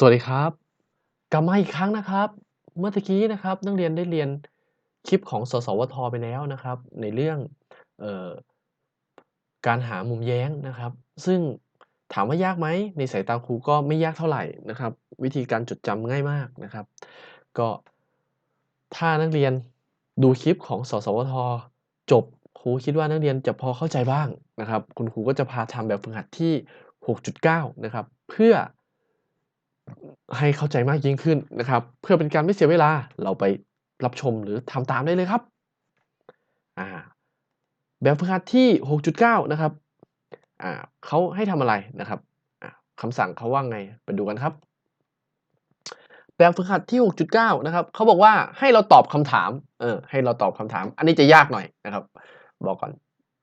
สวัสดีครับ กลับมาอีกครั้งนะครับ เมื่อตะกี้นะครับนักเรียนได้เรียนคลิปของสสวทไปแล้วนะครับ ในเรื่องออการหามุมแย้งนะครับ ซึ่งถามว่ายากไหมในสายตาครูก็ไม่ยากเท่าไหร่นะครับ วิธีการจดจำง่ายมากนะครับ ก็ถ้านักเรียนดูคลิปของสสวทจบครูคิดว่านักเรียนจะพอเข้าใจบ้างนะครับ คุณครูก็จะพาทำแบบฝึกหัดที่ 6.9 นะครับ เพื่อ ให้เข้าใจมากยิ่งขึ้นนะครับ เพื่อเป็นการไม่เสียเวลาเราไปรับชมหรือทำตามได้เลยครับแบบฝึกหัดที่ 6.9 นะครับเขาให้ทำอะไรนะครับอ่าคำสั่งเขาว่าไงไปดูกันครับ แบบฝึกหัดที่ 6.9 นะครับเขาบอกว่าให้เราตอบคำถามเออให้เราตอบคำถาม อันนี้จะยากหน่อยนะครับ บอกก่อน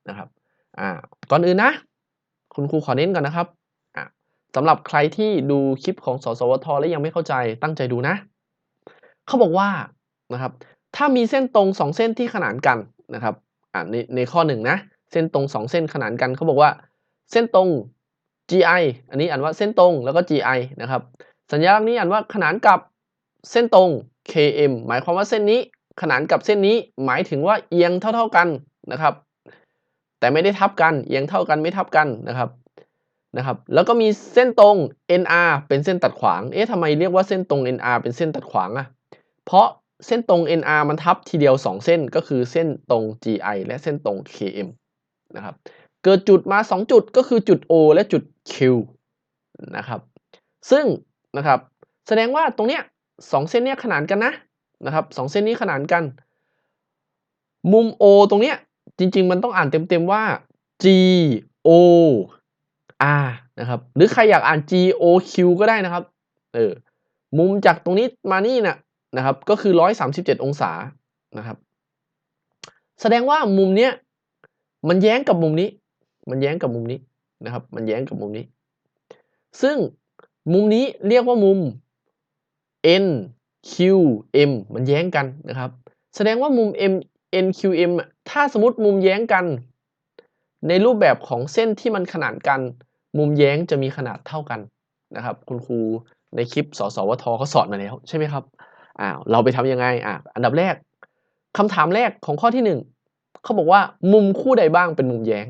นะครับ อ่าก่อนอื่นนะ คุณครูขอเน้นก่อนนะครับ สำหรับใครที่ดูคลิปของสสวทแล้วยังไม่เข้าใจตั้งใจดูนะ เขาบอกว่านะครับถ้ามีเส้นตรง 2 เส้นที่ขนานกันนะครับอ่าในในข้อ1นะเส้นตรง 2 เส้นขนานกันเขาบอกว่า เส้นตรง GI อันนี้อ่านว่าเส้นตรงแล้วก็ GI นะครับสัญลักษณ์นี้อ่านว่าขนานกับเส้นตรง KM หมายความว่าเส้นนี้ขนานกับเส้นนี้หมายถึงว่าเอียงเท่า ๆกันนะครับ แต่ไม่ได้ทับกันเอียงเท่ากันไม่ทับกันนะครับ นะครับแล้วก็มีเส้นตรง NR เป็นเส้นตัดขวาง เอ๊ะทำไมเรียกว่าเส้นตรง NR เป็นเส้นตัดขวางอะเพราะเส้นตรง NR มันทับทีเดียว 2 เส้นก็คือเส้นตรง GI และเส้นตรง KM นะครับเกิดจุดมา 2 จุดก็คือจุด O และจุด Q นะครับซึ่งนะครับแสดงว่าตรงเนี้ย2เส้นเนี้ยขนานกันนะนะครับ2เส้นนี้ขนานกัน มุม O ตรงเนี้ยจริง ๆ มันต้องอ่านเต็มๆว่า go R นะครับ หรือใครอยากอ่าน GOQ ก็ได้นะครับ เออ มุมจากตรงนี้มานี่น่ะนะครับ ก็คือ 137 องศา นะครับ แสดงว่ามุมเนี้ยมันแย้งกับมุมนี้ มันแย้งกับมุมนี้นะครับ มันแย้งกับมุมนี้ ซึ่งมุมนี้เรียกว่ามุม NQM มันแย้งกันนะครับ แสดงว่ามุม M NQM ถ้าสมมติมุมแย้งกัน ในรูปแบบของเส้นที่มันขนานกัน มุมแย้งจะมีขนาดเท่ากันนะครับ คุณครูในคลิปสสวทเขาสอนมาแล้วใช่ไหมครับอ้าวเราไปทำยังไงอ่าอันดับแรกคำถามแรกของข้อที่ 1เขาบอกว่ามุมคู่ใดบ้างเป็นมุมแย้ง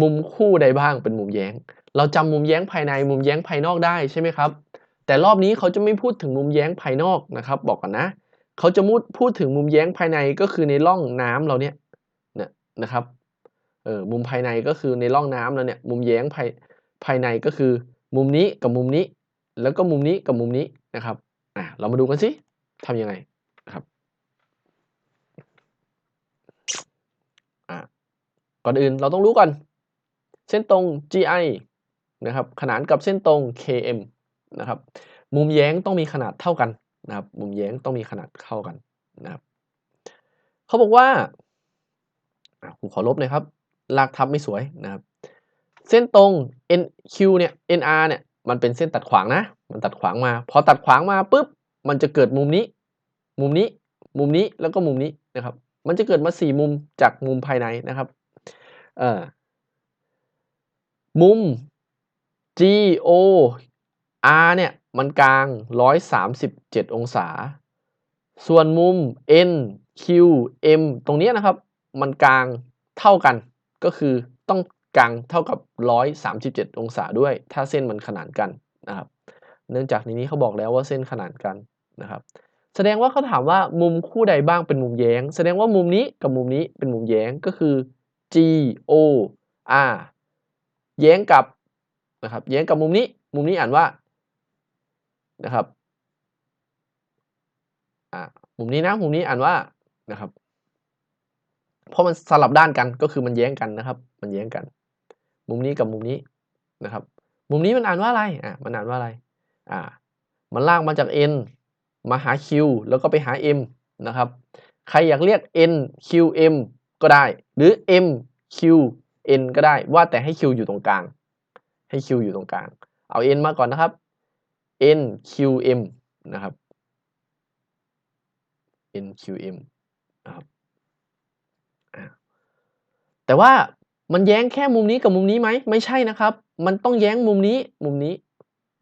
มุมคู่ใดบ้างเป็นมุมแย้ง เราจำมุมแย้งภายในมุมแย้งภายนอกได้ใช่ไหมครับ แต่รอบนี้เขาจะไม่พูดถึงมุมแย้งภายนอกนะครับ บอกก่อนนะเขาจะมูดพูดถึงมุมแย้งภายในก็คือในร่องน้ำเราเนี่ยเนี่ยนะครับ เออมุมภายในก็คือในร่องน้ำเราเนี่ยมุมแย้งภายภายในก็คือ มุมนี้กับมุมนี้ แล้วก็มุมนี้กับมุมนี้นะครับอ่าเรามาดูกันสิทำยังไงนะครับอ่าก่อนอื่นเราต้องรู้ก่อน เส้นตรง GI นะครับขนานกับเส้นตรง KM นะครับมุมแย้งต้องมีขนาดเท่ากันนะครับมุมแย้งต้องมีขนาดเท่ากันนะครับเขาบอกว่าอ่าครูขอลบหน่อยครับ ลากทับไม่สวยนะครับ เส้นตรง NQ เนี่ย NR เนี่ย มันเป็นเส้นตัดขวางนะ มันตัดขวางมา พอตัดขวางมาปุ๊บ มันจะเกิดมุมนี้ มุมนี้ มุมนี้ แล้วก็มุมนี้นะครับ มันจะเกิดมา 4 มุมจากมุมภายในนะครับเอ่อมุม GOR เนี่ย มันกลาง 137 องศา ส่วนมุม NQM ตรงเนี้ยนะครับ มันกลางเท่ากัน ก็คือต้องกลางเท่ากับ 137 องศาด้วย ถ้าเส้นมันขนานกันนะครับเนื่องจากในนี้เขาบอกแล้วว่าเส้นขนานกันนะครับ แสดงว่าเขาถามว่ามุมคู่ใดบ้างเป็นมุมแย้ง แสดงว่ามุมนี้กับมุมนี้เป็นมุมแย้งก็คือ GOR แย้งกับนะครับแย้งกับมุมนี้ มุมนี้อ่านว่านะครับอ่ามุมนี้นะมุมนี้อ่านว่านะครับ เพราะมันสลับด้านกันก็คือมันแย้งกันนะครับ มันแย้งกัน มุมนี้กับมุมนี้นะครับ มุมนี้มันอ่านว่าอะไรอ่ามันอ่านว่าอะไรอ่า มันลากมาจาก N มาหา Q แล้วก็ไปหา M นะครับ ใครอยากเรียก NQM ก็ได้ หรือ MQN ก็ได้ว่าแต่ให้ Q อยู่ตรงกลาง ให้ Q อยู่ตรงกลาง เอา N มาก่อนนะครับ NQM นะครับ NQM นะครับ อา แต่ว่ามันแย้งแค่มุมนี้กับมุมนี้ไหม?ไม่ใช่นะครับ มันต้องแย้งมุมนี้มุมนี้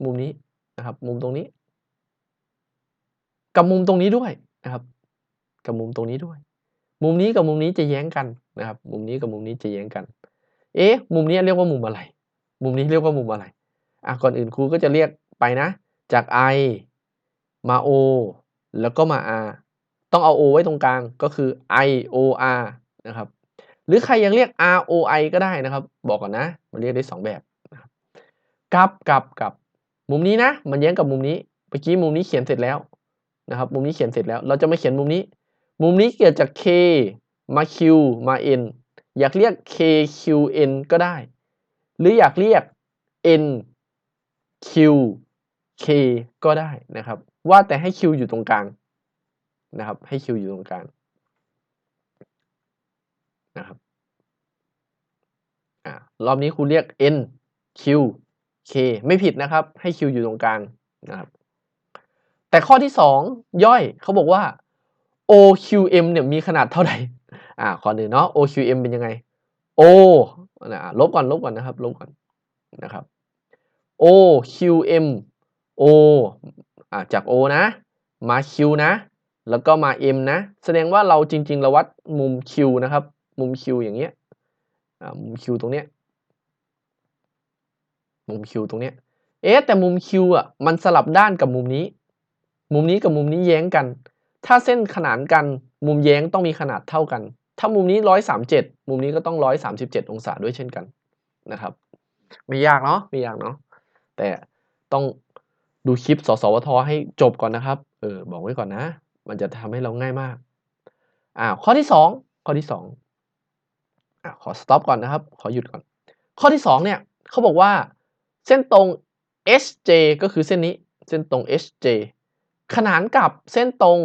มุมนี้นะครับ มุมตรงนี้ กับมุมตรงนี้ด้วยนะครับ กับมุมตรงนี้ด้วย มุมนี้กับมุมนี้จะแย้งกันนะครับ มุมนี้กับมุมนี้จะแย้งกัน เอ๊ะ มุมนี้เรียกว่ามุมอะไร มุมนี้เรียกว่ามุมอะไรอะก่อนอื่นครูก็จะเรียกไปนะ จาก i มา o แล้วก็มา r ต้องเอา o ไว้ตรงกลางก็คือ i o r นะครับ หรือใครยังเรียก r o i ก็ได้นะครับ บอกก่อนนะมันเรียกได้ 2 แบบกับกับกับมุมนี้นะ มันแย้งกับมุมนี้เมื่อกี้มุมนี้เขียนเสร็จแล้วนะครับ มุมนี้เขียนเสร็จแล้ว เราจะมาเขียนมุมนี้ มุมนี้เกิดจาก k มา q มา n อยากเรียก k q n ก็ได้ หรืออยากเรียก n q k ก็ได้นะครับ ว่าแต่ให้ q อยู่ตรงกลางนะครับ ให้ q อยู่ตรงกลาง นะครับอรอบนี้ครูเรียก n q k ไม่ผิดนะครับ ให้ q อยู่ตรงกลางนะครับ แต่ข้อที่ 2 ย่อยเขาบอกว่า OQM เนี่ยมีขนาดเท่าไหร่อ่าข้อหนึ่งเนาะ OQM เป็นยังไง O นะลบก่อนลบก่อนนะครับ ลบก่อนนะครับ OQM O อ่าจาก O นะ มา Q นะ แล้วก็มา M นะ แสดงว่าเราจริง ๆ เราวัดมุม Q นะครับ มุม Q อย่างเงี้ยมุม Q ตรงเนี้ยมุม Q ตรงเนี้ยเอ๊แต่มุม Q อะมันสลับด้านกับมุมนี้ มุมนี้กับมุมนี้แย้งกัน ถ้าเส้นขนานกันมุมแย้งต้องมีขนาดเท่ากัน ถ้ามุมนี้137มุมนี้ก็ต้อง137องศาด้วยเช่นกันนะครับ ไม่ยากเนาะไม่ยากเนาะแต่ต้องดูคลิปสสวทให้จบก่อนนะครับเออบอกไว้ก่อนนะ มันจะทำให้เราง่ายมากอ่าข้อที่2ข้อที่2อ่าข อสต็อปก่อนนะครับ ขอหยุดก่อน ข้อที่ 2 เนี่ยเขาบอกว่าเส้นตรง SJ ก็คือเส้นนี้ เส้นตรง SJ ขนานกับเส้นตรง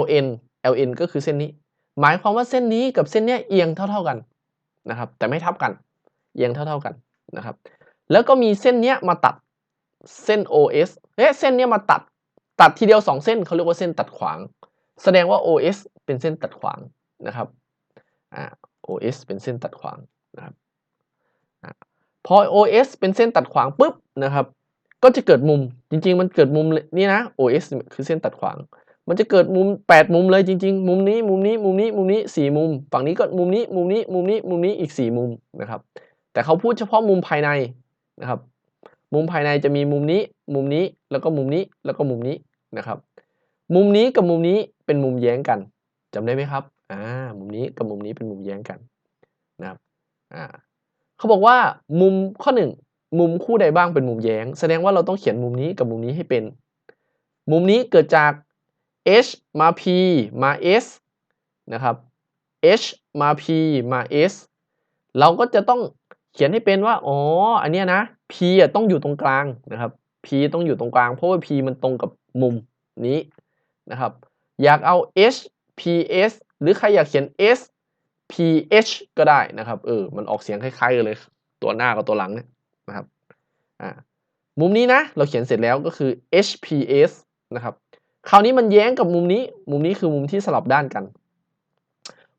LN LN ก็คือเส้นนี้ หมายความว่าเส้นนี้กับเส้นเนี้ยเอียงเท่า ๆกันนะครับ แต่ไม่ทับกัน เอียงเท่า ๆกันนะครับ แล้วก็มีเส้นเนี้ยมาตัดเส้น OS เอ๊ะเส้นเนี้ยมาตัด ตัดทีเดียว 2 เส้นเขาเรียกว่าเส้นตัดขวาง แสดงว่า OS เป็นเส้นตัดขวางนะครับ อ่า OS เป็นเส้นตัดขวางนะครับอ่าพอ OS เป็นเส้นตัดขวางปุ๊บนะครับ ก็จะเกิดมุมจริง ๆ มันเกิดมุมนี่นะ OS คือเส้นตัดขวาง มันจะเกิดมุม 8 มุมเลยจริง ๆ มุมนี้มุมนี้มุมนี้มุมนี้ 4 มุม ฝั่งนี้ก็มุมนี้มุมนี้มุมนี้มุมนี้อีก 4 มุมนะครับ แต่เขาพูดเฉพาะมุมภายในนะครับ มุมภายในจะมีมุมนี้ มุมนี้แล้วก็มุมนี้แล้วก็มุมนี้นะครับ มุมนี้กับมุมนี้เป็นมุมแย้งกันจำได้ไหมครับ อ่ามุมนี้กับมุมนี้เป็นมุมแย้งกันนะครับอ่าเขาบอกว่ามุมข้อ 1 มุมคู่ใดบ้างเป็นมุมแย้ง แสดงว่าเราต้องเขียนมุมนี้กับมุมนี้ให้เป็น มุมนี้เกิดจาก h มา p มา s นะครับ h มา p มา s เราก็จะต้องเขียนให้เป็นว่า อ๋อ อันเนี้ยนะ p อะต้องอยู่ตรงกลางนะครับ p ต้องอยู่ตรงกลาง เพราะว่า p มันตรงกับมุมนี้นะครับ อยากเอา h p s หรือใครอยากเขียน s p h ก็ได้นะครับ เออ มันออกเสียงคล้ายๆกันเลย ตัวหน้ากับตัวหลังเนี่ยนะครับ อ่า มุมนี้นะ เราเขียนเสร็จแล้วก็คือ h p s นะครับ คราวนี้มันแย้งกับมุมนี้ มุมนี้คือมุมที่สลับด้านกัน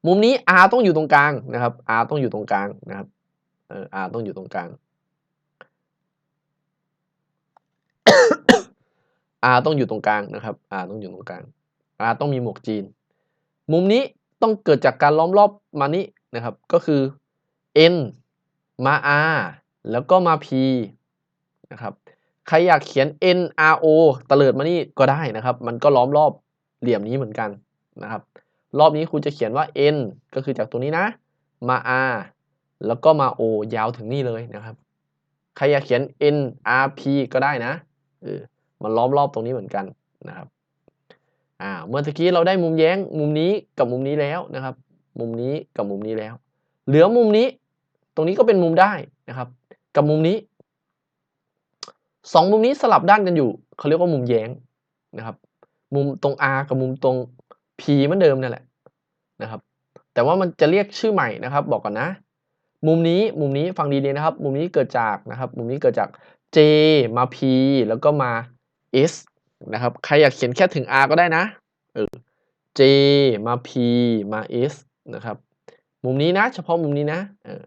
มุมนี้ r ต้องอยู่ตรงกลางนะครับ r ต้องอยู่ตรงกลางนะครับ เออ r ต้องอยู่ตรงกลาง r ต้องอยู่ตรงกลางนะครับ r ต้องอยู่ตรงกลาง r ต้องมีหมวกจีน มุมนี้ต้องเกิดจากการล้อมรอบมานี้นะครับ ก็คือ n มา r แล้วก็มา p นะครับ ใครอยากเขียน n r o ตะเลิดมานี่ก็ได้นะครับ มันก็ล้อมรอบเหลี่ยมนี้เหมือนกันนะครับ รอบนี้ครูจะเขียนว่า n ก็คือจากตรงนี้นะ มา r แล้วก็มา o ยาวถึงนี่เลยนะครับ ใครอยากเขียน n r p ก็ได้นะเออมันล้อมรอบตรงนี้เหมือนกันนะครับ อ่าเมื่อกี้เราได้มุมแย้งมุมนี้กับมุมนี้แล้วนะครับ มุมนี้กับมุมนี้แล้ว เหลือมุมนี้ ตรงนี้ก็เป็นมุมได้นะครับ กับมุมนี้สองมุมนี้สลับด้านกันอยู่เขาเรียกว่ามุมแย้งนะครับ มุมตรง r กับมุมตรง p เหมือนเดิมนั่นแหละนะครับ แต่ว่ามันจะเรียกชื่อใหม่นะครับ บอกก่อนนะ มุมนี้มุมนี้ฟังดีๆนะครับ มุมนี้เกิดจากนะครับ มุมนี้เกิดจาก j มา p แล้วก็มา s นะครับ ใครอยากเขียนแค่ถึง r ก็ได้นะเออ j มา p มา s นะครับ มุมนี้นะ เฉพาะมุมนี้นะเออ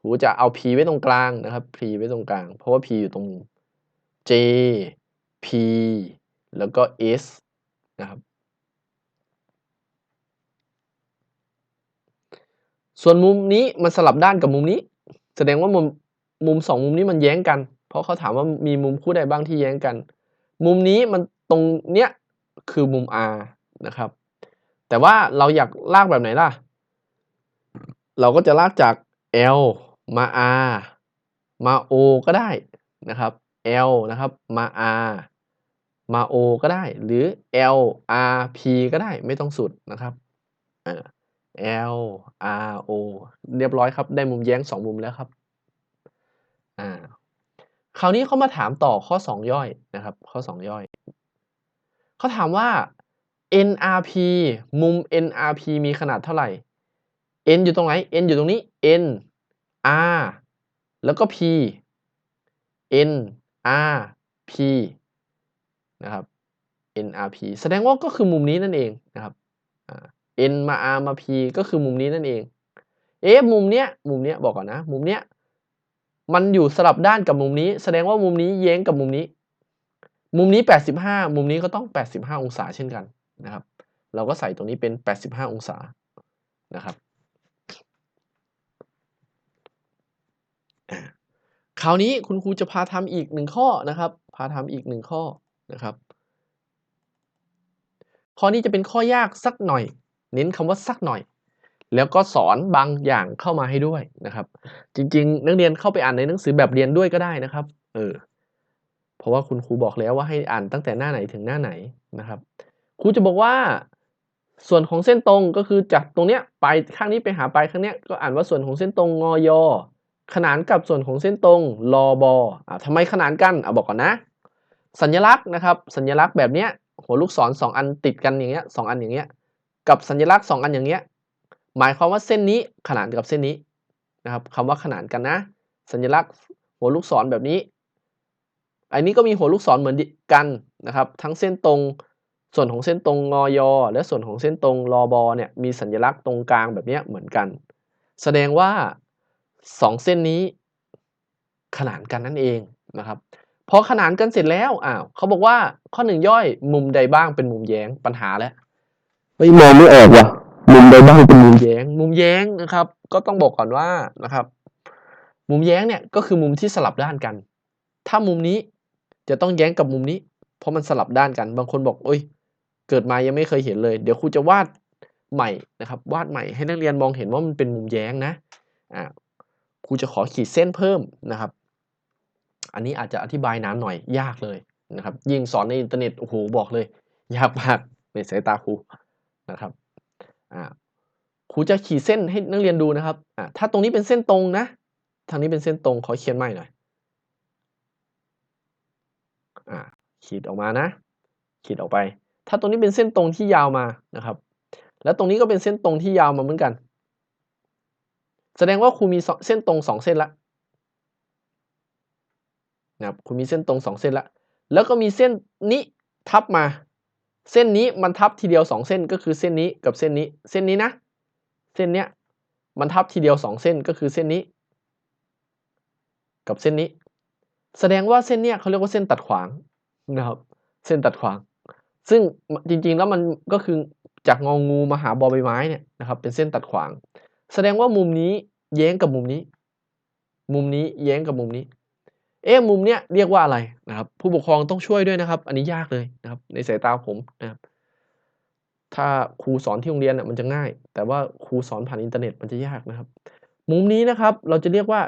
ครูจะเอา p ไว้ตรงกลางนะครับ p ไว้ตรงกลาง เพราะว่า p อยู่ตรงมุม j P แล้วก็ S นะครับ ส่วนมุมนี้มันสลับด้านกับมุมนี้ แสดงว่ามุมมุมสองมุมนี้มันแย้งกัน เพราะเขาถามว่ามีมุมคู่ใดบ้างที่แย้งกัน มุมนี้มันตรงเนี้ยคือมุม R นะครับ แต่ว่าเราอยากลากแบบไหนล่ะ เราก็จะลากจาก L มา R มา O ก็ได้นะครับ L นะครับมา R มา O ก็ได้ หรือ L R P ก็ได้ไม่ต้องสุดนะครับอ่า L R O เรียบร้อยครับ ได้มุมแย้ง 2 มุมแล้วครับ อ่า คราวนี้เขามาถามต่อข้อ 2 ย่อยนะครับ ข้อ 2 ย่อย เขาถามว่า NRP มุม NRP มีขนาดเท่าไหร่ N อยู่ตรงไหน N อยู่ตรงนี้ N R แล้วก็ P N R P นะครับ NRP แสดงว่าก็คือมุมนี้นั่นเองนะครับ N มา R มา P ก็คือมุมนี้นั่นเอง เอ๊ะมุมเนี้ย มุมเนี้ยบอกก่อนนะ มุมเนี้ย มันอยู่สลับด้านกับมุมนี้ แสดงว่ามุมนี้แย้งกับมุมนี้ มุมนี้ 85 มุมนี้ก็ต้อง 85 องศาเช่นกันนะครับ เราก็ใส่ตรงนี้เป็น 85 องศานะครับคราวนี้คุณครูจะพาทำอีกหนึ่งข้อนะครับ พาทำอีกหนึ่งข้อนะครับ ข้อนี้จะเป็นข้อยากสักหน่อย เน้นคำว่าสักหน่อย แล้วก็สอนบางอย่างเข้ามาให้ด้วยนะครับ จริง ๆ นักเรียนเข้าไปอ่านในหนังสือแบบเรียนด้วยก็ได้นะครับ เออ เพราะว่าคุณครูบอกแล้วว่าให้อ่านตั้งแต่หน้าไหนถึงหน้าไหนนะครับ ครูจะบอกว่า ส่วนของเส้นตรงก็คือจากตรงเนี้ยไปข้างนี้ไปหาปลายข้างเนี้ยก็อ่านว่าส่วนของเส้นตรงงอยขนานกับส่วนของเส้นตรงลอบอ่าทำไมขนานกันอะบอกก่อนนะ สัญลักษณ์นะครับ สัญลักษณ์แบบเนี้ยหัวลูกศรสองอันติดกันอย่างเงี้ยสองอันอย่างเงี้ย กับสัญลักษณ์สองอันอย่างเงี้ย หมายความว่าเส้นนี้ขนานกับเส้นนี้นะครับคำว่าขนานกันนะ สัญลักษณ์หัวลูกศรแบบนี้ อันนี้ก็มีหัวลูกศรเหมือนกันนะครับ ทั้งเส้นตรงส่วนของเส้นตรงงอยและส่วนของเส้นตรงรอบเนี่ยมีสัญลักษณ์ตรงกลางแบบนี้เหมือนกัน แสดงว่าสองเส้นนี้ ขนานกันนั่นเองนะครับพอขนานกันเสร็จแล้วอ้าวเขาบอกว่าข้อหนึ่งย่อยมุมใดบ้างเป็นมุมแย้งปัญหาแล้วไม่มองไม่ออกว่ะ มุมใดบ้างเป็นมุมแย้ง มุมแย้งนะครับ ก็ต้องบอกก่อนว่านะครับ มุมแย้งเนี่ยก็คือมุมที่สลับด้านกัน ถ้ามุมนี้จะต้องแย้งกับมุมนี้ เพราะมันสลับด้านกัน บางคนบอกโอ้ย เกิดมายังไม่เคยเห็นเลย เดี๋ยวครูจะวาดใหม่นะครับ วาดใหม่ให้นักเรียนมองเห็นว่ามันเป็นมุมแย้งนะอ่าครูจะขอขีดเส้นเพิ่มนะครับ อันนี้อาจจะอธิบายนานหน่อยยากเลยนะครับ ยิ่งสอนในอินเทอร์เน็ตโอ้โหบอกเลย ยากมากในสายตาครูนะครับ ครูจะขีดเส้นให้นักเรียนดูนะครับอ่าถ้าตรงนี้เป็นเส้นตรงนะ ทางนี้เป็นเส้นตรงขอเขียนใหม่หน่อยอ่าขีดออกมานะ ขีดออกไป ถ้าตรงนี้เป็นเส้นตรงที่ยาวมานะครับ แล้วตรงนี้ก็เป็นเส้นตรงที่ยาวมาเหมือนกัน แสดงว่าครูมีเส้นตรงสองเส้นละนะครับครูมีเส้นตรงสองเส้นละ แล้วก็มีเส้นนี้ทับมา เส้นนี้มันทับทีเดียวสองเส้นก็คือเส้นนี้กับเส้นนี้ เส้นนี้นะ เส้นเนี้ยมันทับทีเดียวสองเส้นก็คือเส้นนี้ กับเส้นนี้ แสดงว่าเส้นเนี้ยเขาเรียกว่าเส้นตัดขวางนะครับ เส้นตัดขวาง ซึ่งจริงๆแล้วมันก็คือจากงองูมาหาบอใบไม้เนี่ยนะครับเป็นเส้นตัดขวาง แสดงว่ามุมนี้แย้งกับมุมนี้ มุมนี้แย้งกับมุมนี้ เอ๊ะมุมเนี้ยเรียกว่าอะไรนะครับผู้ปกครองต้องช่วยด้วยนะครับ อันนี้ยากเลยนะครับ ในสายตาผมนะครับถ้าครูสอนที่โรงเรียนมันจะง่าย แต่ว่าครูสอนผ่านอินเทอร์เน็ตมันจะยากนะครับ มุมนี้นะครับเราจะเรียกว่า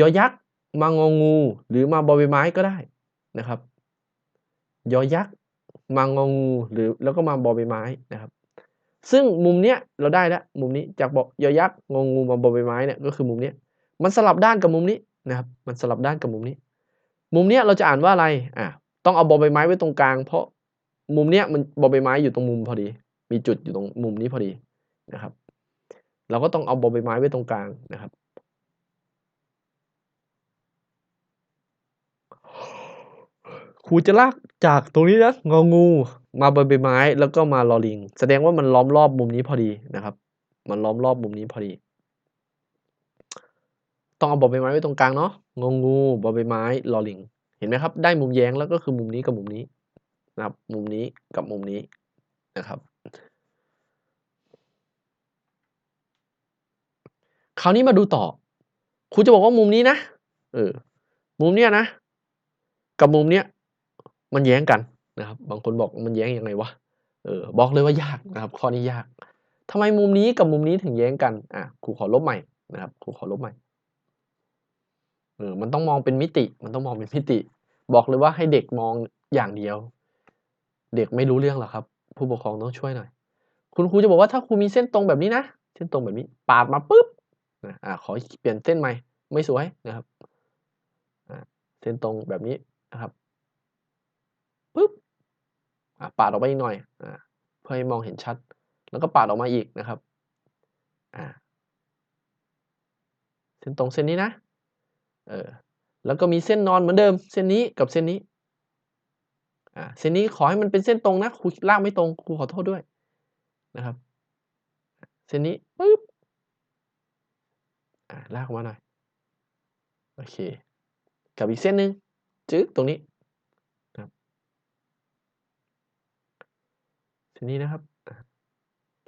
ยอยักษ์มางองู หรือมาบอใบไม้ก็ได้นะครับ ยอยักษ์มางองูหรือแล้วก็มาบอใบไม้นะครับ ซึ่งมุมเนี้ยเราได้แล้วมุมนี้จากบอกยอยักษ์งงงูมาบอใบไม้เนี่ยก็คือมุมนี้มันสลับด้านกับมุมนี้นะครับ มันสลับด้านกับมุมนี้ มุมเนี้ยเราจะอ่านว่าอะไรอะต้องเอาบอใบไม้ไว้ตรงกลาง เพราะมุมเนี้ยมันบอใบไม้อยู่ตรงมุมพอดี มีจุดอยู่ตรงมุมนี้พอดีนะครับ เราก็ต้องเอาบอใบไม้ไว้ตรงกลางนะครับครูจะลากจากตรงนี้นะงองู มาบใบไม้แล้วก็มาลอลิง แสดงว่ามันล้อมรอบมุมนี้พอดีนะครับ มันล้อมรอบมุมนี้พอดี ต้องเอาบอใบไม้ไว้ตรงกลางเนาะงองูบอใบไม้ลอลิง เห็นไหมครับ ได้มุมแย้งแล้วก็คือมุมนี้กับมุมนี้นะครับ มุมนี้กับมุมนี้นะครับ คราวนี้มาดูต่อครูจะบอกว่ามุมนี้นะเออมุมเนี้ยนะ กับมุมเนี้ยมันแย้งกันนะครับ บางคนบอกมันแย้งยังไงวะเออบอกเลยว่ายากนะครับข้อนี้ยากทำไมมุมนี้กับมุมนี้ถึงแย้งกันอะครูขอลบใหม่นะครับครูขอลบใหม่ เออมันต้องมองเป็นมิติ มันต้องมองเป็นมิติ บอกเลยว่าให้เด็กมองอย่างเดียว เด็กไม่รู้เรื่องหรอกครับ ผู้ปกครองต้องช่วยหน่อย คุณครูจะบอกว่าถ้าครูมีเส้นตรงแบบนี้นะเส้นตรงแบบนี้ ปาดมาปุ๊บนะอ่าขอเปลี่ยนเส้นใหม่ไม่สวยนะครับอ่าเส้นตรงแบบนี้นะครับปุ๊บอ่าปาดออกไปอีกหน่อยอ่าเพื่อให้มองเห็นชัด แล้วก็ปาดออกมาอีกนะครับอ่าเส้นตรงเส้นนี้นะ เออแล้วก็มีเส้นนอนเหมือนเดิม เส้นนี้กับเส้นนี้อ่าเส้นนี้ขอให้มันเป็นเส้นตรงนะครูลากไม่ตรงครูขอโทษด้วยนะครับ เส้นนี้ปุ๊บอ่าลากออกมาหน่อยโอเค กับอีกเส้นหนึ่งจึ๊กตรงนี้นะครับเส้นนี้นะครับ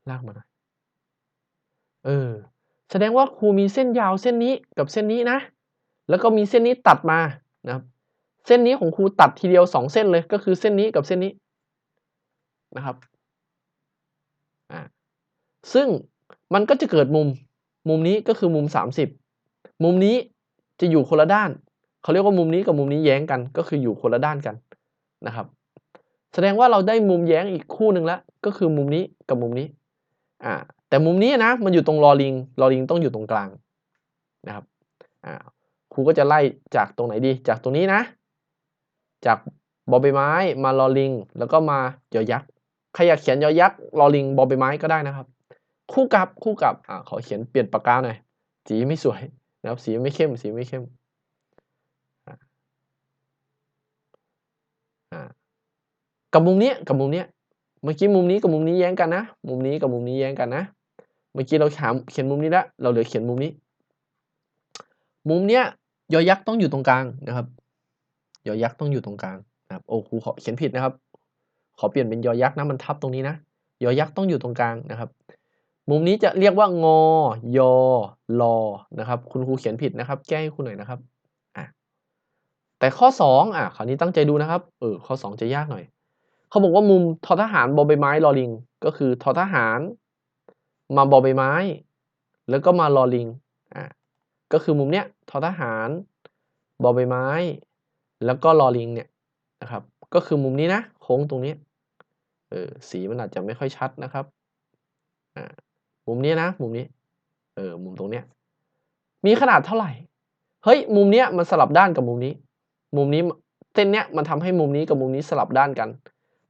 ลากมาหน่อยเออแสดงว่าครูมีเส้นยาวเส้นนี้กับเส้นนี้นะ แล้วก็มีเส้นนี้ตัดมานะครับเส้นนี้ของครูตัดทีเดียว 2 เส้นเลยก็คือเส้นนี้กับเส้นนี้นะครับซึ่งมันก็จะเกิดมุมมุมนี้ก็คือมุม 30 มุมนี้จะอยู่คนละด้านเขาเรียกว่ามุมนี้กับมุมนี้แย้งกัน ก็คืออยู่คนละด้านกันนะครับ แสดงว่าเราได้มุมแย้งอีกคู่หนึ่งแล้วก็คือมุมนี้กับมุมนี้อ่าแต่มุมนี้นะมันอยู่ตรงลอลิงลอลิงต้องอยู่ตรงกลางนะครับอ่า ครูก็จะไล่จากตรงไหนดี จากตรงนี้นะ จากบอใบไม้มาลอลิง แล้วก็มายอยักษ์ใครอยากเขียนยอยักษ์ลอลิงบอใบไม้ก็ได้นะครับ คู่กับคู่กับอ่าขอเขียนเปลี่ยนปากกาหน่อยสีไม่สวยนะครับสีไม่เข้มสีไม่เข้มอ่ากับมุมเนี้ยกับมุมเนี้ยเมื่อกี้มุมนี้กับมุมนี้แย้งกันนะ มุมนี้กับมุมนี้แย้งกันนะ เมื่อกี้เราถามเขียนมุมนี้แล้วเราเหลือเขียนมุมนี้ มุมเนี้ย ยอยักษ์ต้องอยู่ตรงกลางนะครับ ยอยักษ์ต้องอยู่ตรงกลางนะครับ โอ้ครูขอเขียนผิดนะครับ ขอเปลี่ยนเป็นยอยักษ์นะมันทับตรงนี้นะ ยอยักษ์ต้องอยู่ตรงกลางนะครับ มุมนี้จะเรียกว่างอยอลอนะครับ คุณครูเขียนผิดนะครับ แก้ให้ครูหน่อยนะครับอ่าแต่ข้อ2อ่าคราวนี้ตั้งใจดูนะครับ เออ ข้อ 2 จะยากหน่อย เขาบอกว่ามุมทอทหารบอใบไม้ลอลิง ก็คือทอทหาร มาบอใบไม้ แล้วก็มาลอลิง ก็คือมุมเนี้ยทอทหารบอใบไม้ แล้วก็ลอลิงเนี่ยนะครับ ก็คือมุมนี้นะโค้งตรงนี้เออสีมันอาจจะไม่ค่อยชัดนะครับอ่ามุมนี้นะ มุมนี้เออมุมตรงเนี้ยมีขนาดเท่าไหร่เฮ้ยมุมเนี้ยมันสลับด้านกับมุมนี้ มุมนี้เส้นเนี้ยมันทำให้มุมนี้กับมุมนี้สลับด้านกัน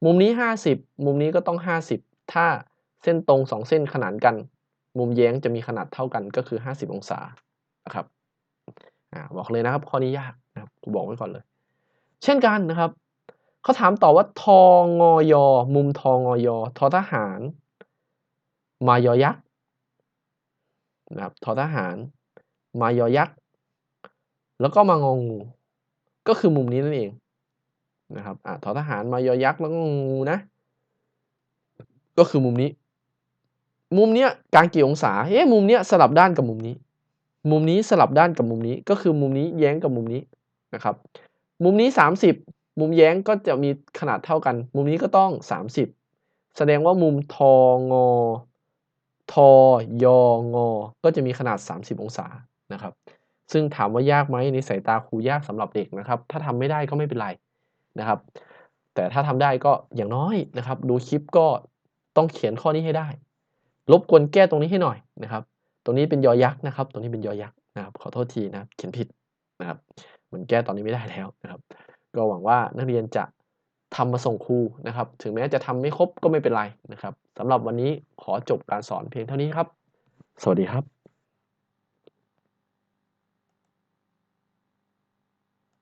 มุมนี้ 50 มุมนี้ก็ต้อง 50 ถ้าเส้นตรง 2 เส้นขนานกัน มุมแย้งจะมีขนาดเท่ากันก็คือ 50 องศา นะครับอ่าบอกเลยนะครับ ข้อนี้ยากนะครับครูบอกไว้ก่อนเลย เช่นกันนะครับเขาถามต่อว่าทองยมุมทองยททหาร มายอยักษ์นะครับททหาร มายอยักษ์แล้วก็มางองู ก็คือมุมนี้นั่นเองนะครับอ่าททหารมายอยักษ์แล้วก็งูนะ ก็คือมุมนี้ มุมเนี้ยกางกี่องศาเอ๊ะมุมเนี้ยสลับด้านกับมุมนี้ มุมนี้สลับด้านกับมุมนี้ก็คือมุมนี้แย้งกับมุมนี้นะครับ มุมนี้ 30 มุมแย้งก็จะมีขนาดเท่ากัน มุมนี้ก็ต้อง 30 แสดงว่ามุมทงทอยงก็จะมีขนาด 30 องศานะครับ ซึ่งถามว่ายากไหมในสายตาครูยากสำหรับเด็กนะครับ ถ้าทำไม่ได้ก็ไม่เป็นไรนะครับ แต่ถ้าทำได้ก็อย่างน้อยนะครับ ดูคลิปก็ต้องเขียนข้อนี้ให้ได้รบกวนแก้ตรงนี้ให้หน่อยนะครับ ตรงนี้เป็นยอยักษ์นะครับ ตรงนี้เป็นยอยักษ์นะครับขอโทษทีนะครับเขียนผิดนะครับเหมือนแก้ตอนนี้ไม่ได้แล้วนะครับ ก็หวังว่านักเรียนจะทำมาส่งครูนะครับ ถึงแม้จะทำไม่ครบก็ไม่เป็นไรนะครับสำหรับวันนี้ขอจบการสอนเพียงเท่านี้ครับ สวัสดีครับ